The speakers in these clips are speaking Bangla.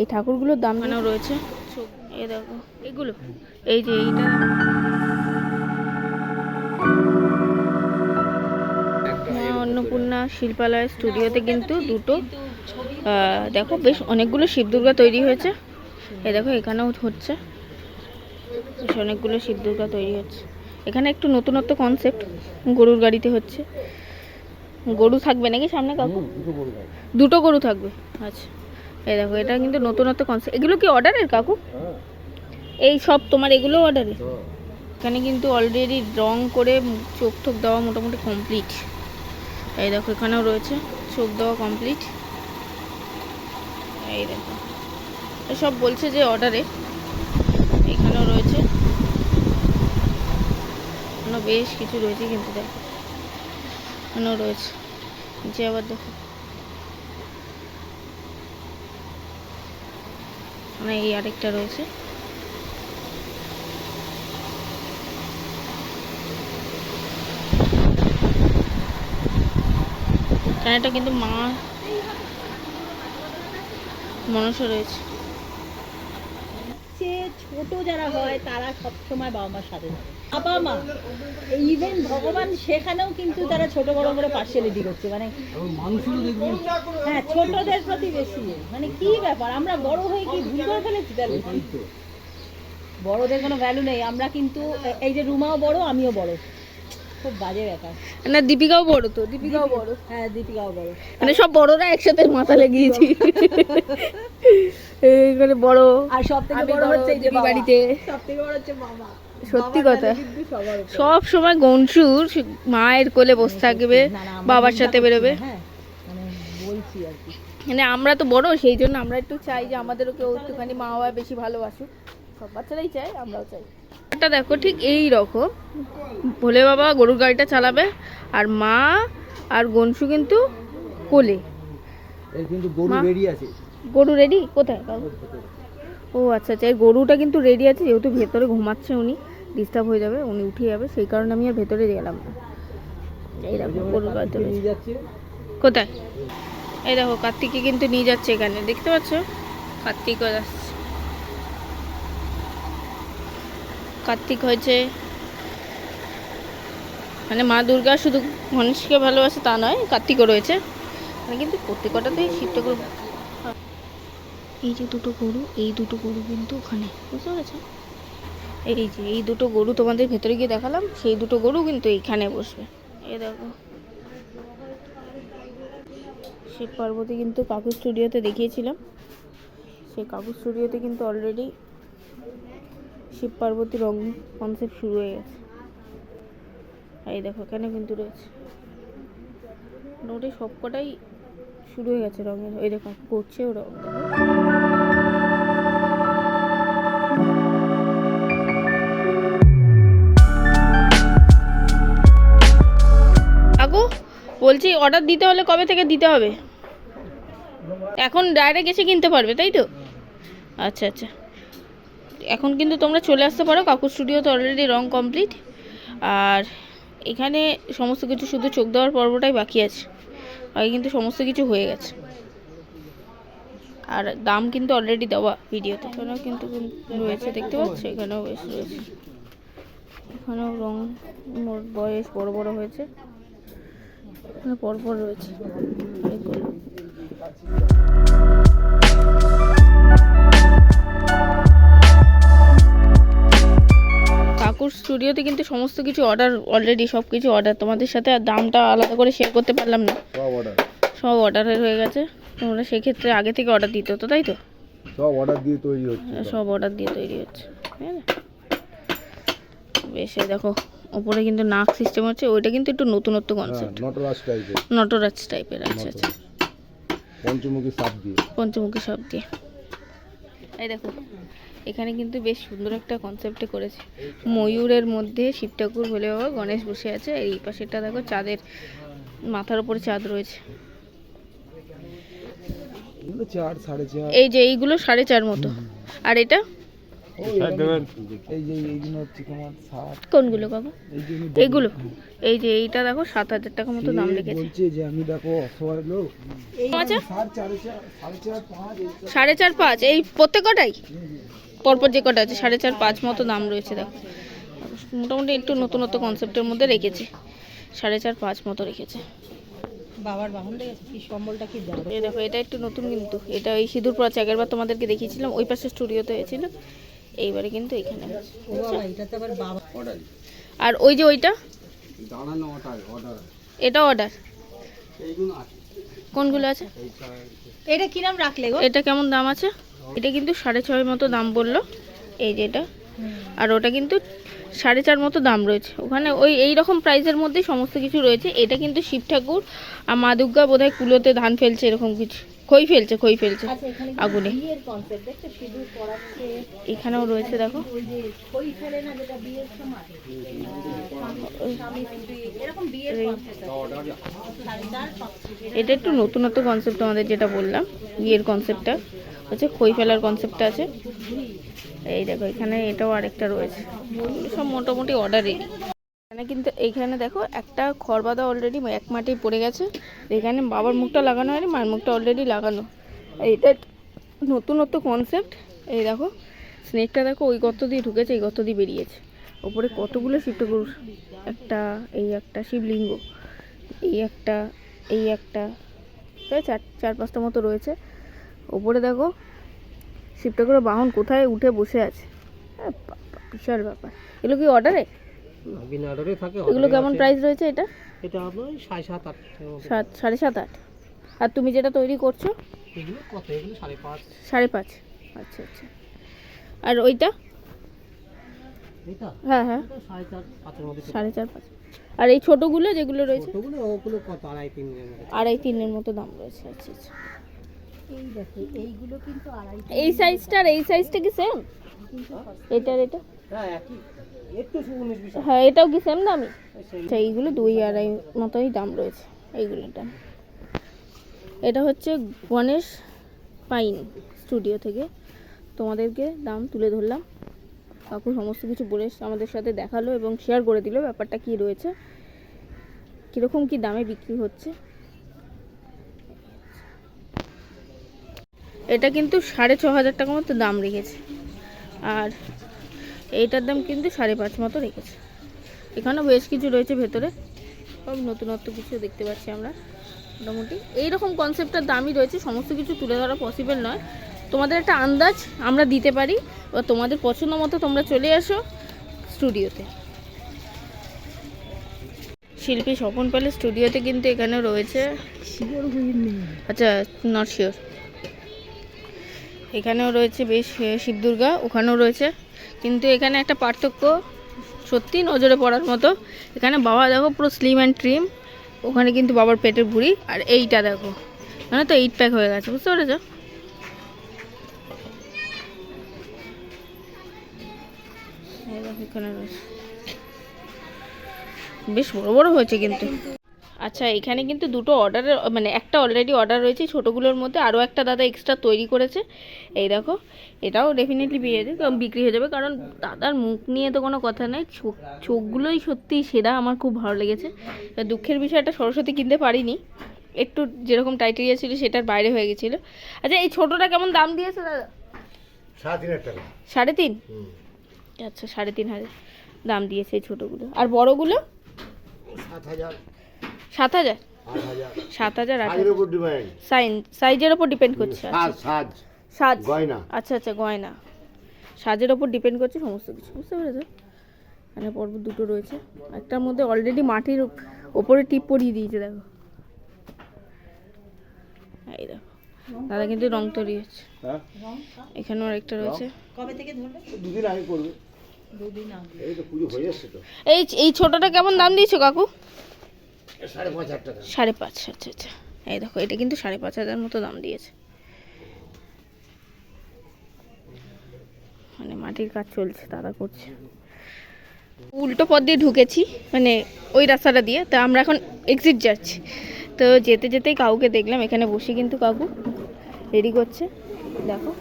এই ঠাকুরগুলোর দাম কেন রয়েছে। এই দেখো এগুলো। এই যে এইটা। মা অন্নপূর্ণা শিল্পালয় স্টুডিওতে কিন্তু দুটো দেখো বেশ অনেকগুলো শিব দুর্গা তৈরি হয়েছে। এই দেখো এখানেও হচ্ছে। বেশ অনেকগুলো শিব দুর্গা তৈরি হচ্ছে। এখানে একটু নতুনত্ব কনসেপ্ট গরুর গাড়িতে হচ্ছে। গরু থাকবে নাকি সামনে কাকু? দুটো গরু থাকবে আচ্ছা। এই দেখো, এটা কিন্তু নতুনত্ব কনসেপ্ট এগুলো কি অর্ডারের কাকু? এই সব তোমার এগুলো অর্ডারে এখানে কিন্তু অলরেডি রং করে চোখ টোক দেওয়া মোটামুটি কমপ্লিট এই দেখো, এখানেও রয়েছে চোখ দেওয়া কমপ্লিট এই দেখো। সব বলছে যে অর্ডারে এখানেও রয়েছে। বেশ কিছু রয়েছে কিন্তু দেখো। এখানেও রয়েছে। যে আবার দেখো। মানে এই আরেকটা রয়েছে। এখানেটা কিন্তু মা মনসা রয়েছে। চেয়ে ছোট যারা হয় তারা সবসময় বাবা মার সাথে থাকে। বাবা মা ইভেন ভগবান সেখানেও কিন্তু তারা ছোট বড় করে পার্সিয়ালিটি করছে। মানে হ্যাঁ ছোটদের প্রতি বেশি। মানে কি ব্যাপার? আমরা বড় হয়ে কি ভুল করে ফেলেছি বড়দের কোনো ভ্যালু নেই। আমরা কিন্তু এই যে রুমাও বড় আমিও বড়। খুব বাজে ব্যাপার। না দীপিকাও বড় তো দীপিকাও বড়। হ্যাঁ দীপিকাও বড়। মানে সব বড়রা একসাথে মাথা লাগিয়েছি। এইখানে বড় আর সব থেকে বড় হচ্ছে এই যে বাড়িতে। সব থেকে বড় হচ্ছে মামা। সত্যি কথা। সব সময় গনসুর মায়ের কোলে বসে থাকবে না, আমরা বাবার সাথে বেরোবে। হ্যাঁ মানে বলছি মানে আমরা তো বড় সেই জন্য আমরা একটু চাই যে আমাদেরও কেউ একটুখানি মা বাবা বেশি ভালোবাসুক। সব বাচ্চারাই চাই আমরাও চাই। এটা দেখো ঠিক এই রকম। ভোলে বাবা গরুর গাড়িটা চালাবে আর মা আর গনসু কিন্তু কোলে। কিন্তু গরু রেডি আছে। গরু রেডি কোথায়? বাবু? ও আচ্ছা আচ্ছা এই গরুটা কিন্তু রেডি আছে যেহেতু ভেতরে ঘুমাচ্ছে উনি ডিস্টার্ব হয়ে যাবে উনি উঠে যাবে সেই কারণে আমি আর ভেতরে গেলাম না। এই দেখো গরুর যাচ্ছে। কোথায়? এই দেখো কার্তিককে কিন্তু নিয়ে যাচ্ছে এখানে দেখতে পাচ্ছ? কার্তিকও যাচ্ছে। কার্তিক হয়েছে। মানে মা দুর্গা শুধু গণেশকে ভালোবাসে তা নয়, কার্তিকও রয়েছে। মানে কিন্তু প্রত্যেকটাতেই শিবটা গরু এই যে দুটো গরু, এই দুটো গরু কিন্তু ওখানে। বুঝতে পেরেছ? এই যে, এই দুটো গরু তোমাদের ভেতরে গিয়ে দেখালাম, সেই দুটো গরু কিন্তু এইখানে বসবে। এ দেখো। শিব পার্বতী কিন্তু কাকু স্টুডিওতে দেখিয়েছিলাম। সেই কাকু স্টুডিওতে কিন্তু অলরেডি শিব পার্বতী রং কনসেপ্ট শুরু হয়ে গেছে। এই দেখো, এখানে কিন্তু রয়েছে। মোটামুটি সবকটাই শুরু হয়ে গেছে রঙের। ওই দেখো কাকু করছে ও রং। কাকু বলছি অর্ডার দিতে হলে কবে থেকে দিতে হবে? এখন ডাইরেক্ট এসে কিনতে পারবে, তাই তো? আচ্ছা আচ্ছা। এখন কিন্তু তোমরা চলে আসতে পারো, কাকুর স্টুডিওতে অলরেডি রং কমপ্লিট আর এখানে সমস্ত কিছু শুধু চোখ দেওয়ার পর্বটাই বাকি আছে। আগে কিন্তু সমস্ত কিছু হয়ে গেছে। আর দাম কিন্তু অলরেডি দেওয়া ভিডিওতে। এখানেও কিন্তু রয়েছে, দেখতে পাচ্ছ? এখানেও বেশ রয়েছে। এখানেও রং বয়স বড় বড় হয়েছে। পরপর রয়েছে। অনেকগুলো কাকুর স্টুডিওতে কিন্তু সমস্ত কিছু অর্ডার অলরেডি সব কিছু অর্ডার তোমাদের সাথে আর দামটা আলাদা করে শেয়ার করতে পারলাম না। সব অর্ডার সব হয়ে গেছে। তোমরা সেক্ষেত্রে আগে থেকে অর্ডার দিতে হতো তাই তো? সব অর্ডার দিয়ে তৈরি হচ্ছে সব। অর্ডার দিয়ে তৈরি হচ্ছে বেশ এই দেখো ওপরে কিন্তু নাক সিস্টেম হচ্ছে ওইটা কিন্তু একটু নতুনত্ব হ্যাঁ কনসেপ্ট নটরাজ টাইপের নটরাজ টাইপের আচ্ছা আচ্ছা। পঞ্চমুখী সাপ দিয়ে। পঞ্চমুখী সব দিয়ে। এই দেখো এখানে কিন্তু বেশ সুন্দর একটা কনসেপ্টে করেছে। ময়ূরের মধ্যে শিব ঠাকুর হলে বাবা গণেশ বসে আছে এই পাশেটা দেখো চাঁদের মাথার উপরে চাঁদ রয়েছে। এই যে এইগুলো সাড়ে চার মতো। আর এটা? কোনগুলো জন্য এইগুলো এই যে এইটা দেখো সাত হাজার টাকা মতো দাম রেখেছে। যে আমি দেখো অসহায় লোক। সাড়ে চার পাঁচ এই প্রত্যেক কটাই? পরপর যে কটা আছে সাড়ে চার পাঁচ মতো দাম রয়েছে দেখো। মোটামুটি একটু নতুন নতুন কনসেপ্টের মধ্যে রেখেছে। সাড়ে চার পাঁচ মতো রেখেছে। বাবার বাহন কি সম্বলটা কি এই দেখো এটা একটু নতুন কিন্তু। এটা ওই সিঁদুর পড়া আগেরবার তোমাদেরকে দেখিয়েছিলাম। ওই পাশে স্টুডিওতে হয়েছিল এইবারে কিন্তু এখানে। আছে। ও বাবা এটা তো আবার বাবা। আর ওই যে ওইটা? এটা অর্ডার কোনগুলো আছে? এটা কিরাম রাখলে গো? এটা কেমন দাম আছে? এটা কিন্তু সাড়ে ছয় মতো দাম বলল। এই যে এটা। আর ওটা কিন্তু সাড়ে চার মতো দাম রয়েছে। ওখানে ওই এই রকম প্রাইসের মধ্যেই সমস্ত কিছু রয়েছে। এটা কিন্তু শিব ঠাকুর আর মা দুর্গা বোধহয় কুলোতে ধান ফেলছে এরকম কিছু। খই ফেলছে খই ফেলছে আচ্ছা আগুনে। এখানেও রয়েছে দেখো। এটা একটু নতুনত্ব কনসেপ্ট আমাদের যেটা বললাম বিয়ের কনসেপ্টটা হচ্ছে খই ফেলার কনসেপ্টটা আছে। এই দেখো এখানে এটাও আরেকটা রয়েছে। সব মোটামুটি অর্ডার রেডি এখানে কিন্তু এইখানে দেখো একটা খড় বাঁধা অলরেডি এক মাটি পড়ে গেছে। এখানে বাবার মুখটা লাগানো হয়নি মায়ের মুখটা অলরেডি লাগানো। এইটা নতুনত্ব কনসেপ্ট এই দেখো স্নেকটা দেখো ওই গর্ত দিয়ে ঢুকেছে এই গর্ত দিয়ে বেরিয়েছে। ওপরে কতগুলো শিবঠাকুর? একটা এই একটা শিবলিঙ্গ এই একটা এই একটা প্রায় চার চার পাঁচটা মতো রয়েছে। ওপরে দেখো শিব ঠাকুরের বাহন কোথায় উঠে বসে আছে? বাবা, বিশাল ব্যাপার। এগুলো কি অর্ডারে বিনা অর্ডারে থাকে এগুলো কেমন প্রাইস রয়েছে এটা? এটা আপনার সাড়ে সাত আট সাত সাড়ে সাত আট। আর তুমি যেটা তৈরি করছ? এগুলো কত? এগুলো সাড়ে পাঁচ। সাড়ে পাঁচ। আচ্ছা আচ্ছা। আর ওইটা? হ্যাঁ হ্যাঁ। সাড়ে চার পাঁচ। আর এই ছোটোগুলো যেগুলো রয়েছে? ওগুলো কত? আড়াই তিন আড়াই তিনের মতো দাম রয়েছে। আচ্ছা আচ্ছা। এই এইগুলো কিন্তু এই সাইজটা আর এই সাইজটা কি সেম এটার এটা? হ্যাঁ হ্যাঁ এটাও কি সেম দামি? আচ্ছা এইগুলো দুই আড়াই মতোই দাম রয়েছে এইগুলোর দাম এটা হচ্ছে গণেশ পাইন স্টুডিও থেকে। তোমাদেরকে দাম তুলে ধরলাম। কাকু সমস্ত কিছু বলে আমাদের সাথে দেখাল এবং শেয়ার করে দিল ব্যাপারটা কি রয়েছে কীরকম কি দামে বিক্রি হচ্ছে। এটা কিন্তু সাড়ে ছ হাজার টাকা মতো দাম রেখেছে। আর এইটার দাম কিন্তু সাড়ে পাঁচ মতো রেখেছে। এখানেও বেশ কিছু রয়েছে ভেতরে। সব নতুনত্ব কিছু দেখতে পাচ্ছি আমরা। মোটামুটি এইরকম কনসেপ্টের দামই রয়েছে। সমস্ত কিছু তুলে ধরা পসিবল নয়। তোমাদের একটা আন্দাজ আমরা দিতে পারি বা তোমাদের পছন্দ মতো তোমরা চলে আসো স্টুডিওতে শিল্পী স্বপন পালের স্টুডিওতে কিন্তু এখানে রয়েছে। আচ্ছা নট শিওর এখানেও রয়েছে বেশ আহ, শিব দুর্গা ওখানেও রয়েছে। কিন্তু এখানে একটা পার্থক্য, সত্যি নজরে পড়ার মতো, এখানে বাবা দেখো পুরো স্লিম অ্যান্ড ট্রিম ওখানে কিন্তু বাবার পেটের ভুঁড়ি, আর এইটা দেখো মানে তো এইট প্যাক হয়ে গেছে, বুঝতে পেরেছ? বেশ বড় বড় হয়েছে কিন্তু। আচ্ছা এখানে কিন্তু দুটো অর্ডারের মানে একটা অলরেডি অর্ডার রয়েছে ছোটোগুলোর মধ্যে আরও একটা দাদা এক্সট্রা তৈরি করেছে। এই দেখো এটাও ডেফিনেটলি কারণ বিক্রি হয়ে যাবে কারণ দাদার মুখ নিয়ে তো কোনো কথা নেই চোখ চোখগুলোই সত্যিই সেরা আমার খুব ভালো লেগেছে। দুঃখের বিষয়টা সরস্বতী কিনতে পারিনি একটু যেরকম টাইটেরিয়া ছিল সেটার বাইরে হয়ে গেছিল। আচ্ছা এই ছোটোটা কেমন দাম দিয়েছে দাদা? সাড়ে তিন হাজার সাড়ে তিন? আচ্ছা সাড়ে তিন হাজার দাম দিয়েছে এই ছোটোগুলো। আর বড়গুলো? সাত হাজার। সাত হাজার? সাত হাজার আট সাইজের সাইন সাইজের ওপর ডিপেন্ড করছে সাজ আচ্ছা। সাজ সাজ। গয়না। আচ্ছা আচ্ছা গয়না। সাজের ওপর ডিপেন্ড করছে সমস্ত কিছু। বুঝতে পেরেছ? এখানে পর্ব দুটো রয়েছে। একটার মধ্যে অলরেডি মাটির ওপ- ওপরে টিপ পরিয়ে দিয়েছে দেখো। এই দেখো। দাদা কিন্তু রং তৈরি হচ্ছে। হ্যাঁ? এখানেও আরেকটা রয়েছে। কবে থেকে ধরবে দুদিন আগে করবে। দুদিন আগে। এই তো পুজো হয়ে যাচ্ছে তো। এই এই ছোটটা কেমন দাম দিয়েছ কাকু? সাড়ে পাঁচ হাজার সাড়ে পাঁচ আচ্ছা আচ্ছা। এই দেখো, এটা কিন্তু সাড়ে পাঁচ হাজার মতো দাম দিয়েছে। মানে মাটির কাজ চলছে দাদা করছে। উল্টো পথ দিয়ে ঢুকেছি মানে ওই রাস্তাটা দিয়ে। তা আমরা এখন এক্সিট যাচ্ছি। তো যেতে যেতেই কাউকে দেখলাম, এখানে বসে কিন্তু কাকু রেডি করছে। দেখো,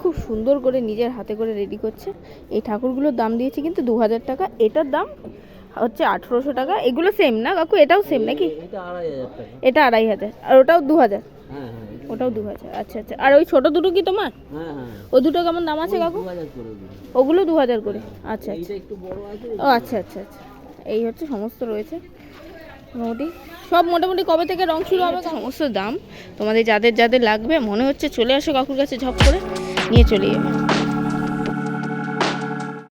খুব সুন্দর করে নিজের হাতে করে রেডি করছে। এই ঠাকুরগুলোর দাম দিয়েছে কিন্তু দু হাজার টাকা। এটার দাম হচ্ছে আঠেরোশো টাকা। এগুলো সেম না কাকু? এটাও সেম নাকি? এটা আড়াই হাজার আর ওটাও দু হাজার। হ্যাঁ হ্যাঁ ওটাও দু হাজার। আচ্ছা আচ্ছা। আর ওই ছোট দুটো কি তোমার? হ্যাঁ ও দুটো কেমন দাম আছে কাকু? ওগুলো দু হাজার করে। আচ্ছা আচ্ছা। ও আচ্ছা আচ্ছা আচ্ছা। এই হচ্ছে সমস্ত রয়েছে। মোটামুটি। সব মোটামুটি কবে থেকে রং শুরু হবে? সমস্ত দাম তোমাদের যাদের যাদের লাগবে মনে হচ্ছে চলে আসো কাকুর কাছে ঝপ করে। নিয়ে চলে যাবে